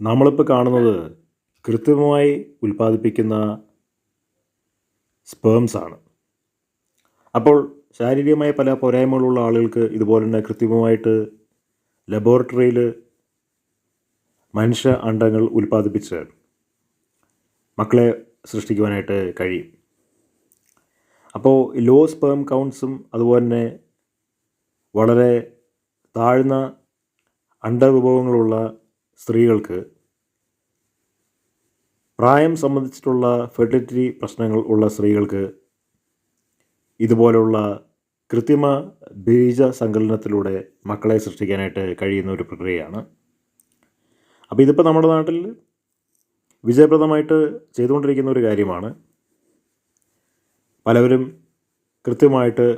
നമ്മളിപ്പോൾ കാണുന്നത് കൃത്രിമമായി ഉൽപ്പാദിപ്പിക്കുന്ന സ്പേംസ് ആണ്. അപ്പോൾ ശാരീരികമായ പല പോരായ്മകളുള്ള ആളുകൾക്ക് ഇതുപോലെ തന്നെ കൃത്രിമമായിട്ട് ലബോറട്ടറിയിൽ മനുഷ്യ അണ്ടങ്ങൾ ഉൽപ്പാദിപ്പിച്ച് മക്കളെ സൃഷ്ടിക്കുവാനായിട്ട് കഴിയും. അപ്പോൾ ലോ സ്പേം കൗണ്ട്സും അതുപോലെ തന്നെ വളരെ താഴ്ന്ന അണ്ടവിഭവങ്ങളുള്ള സ്ത്രീകൾക്ക് പ്രായം സംബന്ധിച്ചിട്ടുള്ള ഫെർട്ടിലിറ്റി പ്രശ്നങ്ങൾ ഉള്ള സ്ത്രീകൾക്ക് ഇതുപോലുള്ള കൃത്രിമ ബീജ സങ്കലനത്തിലൂടെ മക്കളെ സൃഷ്ടിക്കാനായിട്ട് കഴിയുന്ന ഒരു പ്രക്രിയയാണ്. അപ്പോൾ ഇതിപ്പോൾ നമ്മുടെ നാട്ടിൽ വിജയപ്രദമായിട്ട് ചെയ്തുകൊണ്ടിരിക്കുന്ന ഒരു കാര്യമാണ്. പലവരും കൃത്യമായിട്ട്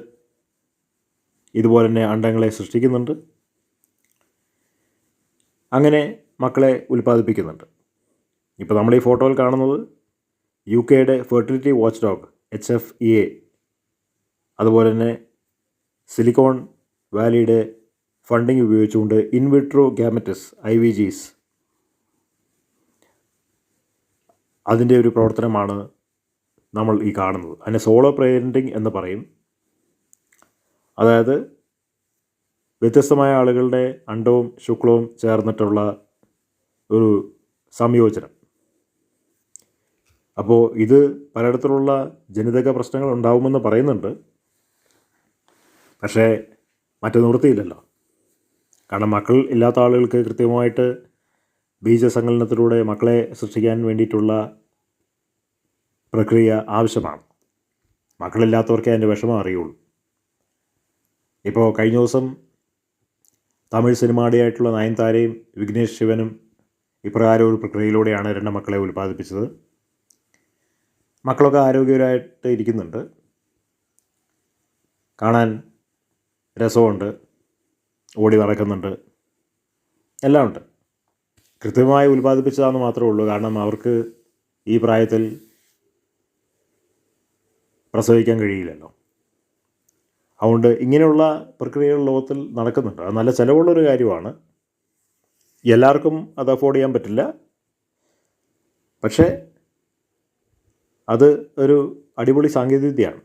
ഇതുപോലെ തന്നെ അണ്ടങ്ങളെ സൃഷ്ടിക്കുന്നുണ്ട്. അങ്ങനെ മക്കളെ ഉൽപ്പാദിപ്പിക്കുന്നുണ്ട്. ഇപ്പോൾ നമ്മൾ ഈ ഫോട്ടോയിൽ കാണുന്നത് യു കെയുടെ fertility watch dog H F E A അതുപോലെ തന്നെ സിലിക്കോൺ വാലിയുടെ ഫണ്ടിങ് ഉപയോഗിച്ചുകൊണ്ട് in vitro gametes I V Gs അതിന്റെ ഒരു പ്രവർത്തനമാണ് നമ്മൾ ഈ കാണുന്നത്. അതിനെ സോളോ പേരന്റിങ് എന്ന് പറയും. അതായത് വ്യത്യസ്തമായ ആളുകളുടെ അണ്ടവും ശുക്ലവും ചേർന്നിട്ടുള്ള ഒരു സംയോജനം. അപ്പോൾ ഇത് പലയിടത്തിലുള്ള ജനിതക പ്രശ്നങ്ങൾ ഉണ്ടാവുമെന്ന് പറയുന്നുണ്ട്. പക്ഷേ മറ്റു നിവൃത്തിയില്ലല്ലോ കാരണം മക്കൾ ഇല്ലാത്ത ആളുകൾക്ക് കൃത്യമായിട്ട് ബീജസങ്കലനത്തിലൂടെ മക്കളെ സൃഷ്ടിക്കാൻ വേണ്ടിയിട്ടുള്ള പ്രക്രിയ ആവശ്യമാണ്. മക്കളില്ലാത്തവർക്കേ അതിന്റെ വിഷമം അറിയുള്ളൂ. ഇപ്പോൾ കഴിഞ്ഞ ദിവസം തമിഴ് സിനിമാടിയായിട്ടുള്ള നയൻതാരയും വിഘ്നേഷ് ശിവനും ഇപ്രകാരം ഒരു പ്രക്രിയയിലൂടെയാണ് രണ്ട് മക്കളെ ഉൽപ്പാദിപ്പിച്ചത്. മക്കളൊക്കെ ആരോഗ്യകരമായിട്ട് ഇരിക്കുന്നുണ്ട്. കാണാൻ രസമുണ്ട്. ഓടി നടക്കുന്നുണ്ട്. എല്ലാം ഉണ്ട്. കൃത്യമായി ഉൽപ്പാദിപ്പിച്ചതാണെന്ന് മാത്രമേ ഉള്ളൂ. കാരണം അവർക്ക് ഈ പ്രായത്തിൽ പ്രസവിക്കാൻ കഴിയില്ലല്ലോ. അതുകൊണ്ട് ഇങ്ങനെയുള്ള പ്രക്രിയകൾ ലോകത്തിൽ നടക്കുന്നുണ്ട്. അത് നല്ല ചിലവുള്ളൊരു കാര്യമാണ്. എല്ലാവർക്കും അത് അഫോർഡ് ചെയ്യാൻ പറ്റില്ല. പക്ഷേ അത് ഒരു അടിപൊളി സാങ്കേതികവിദ്യയാണ്.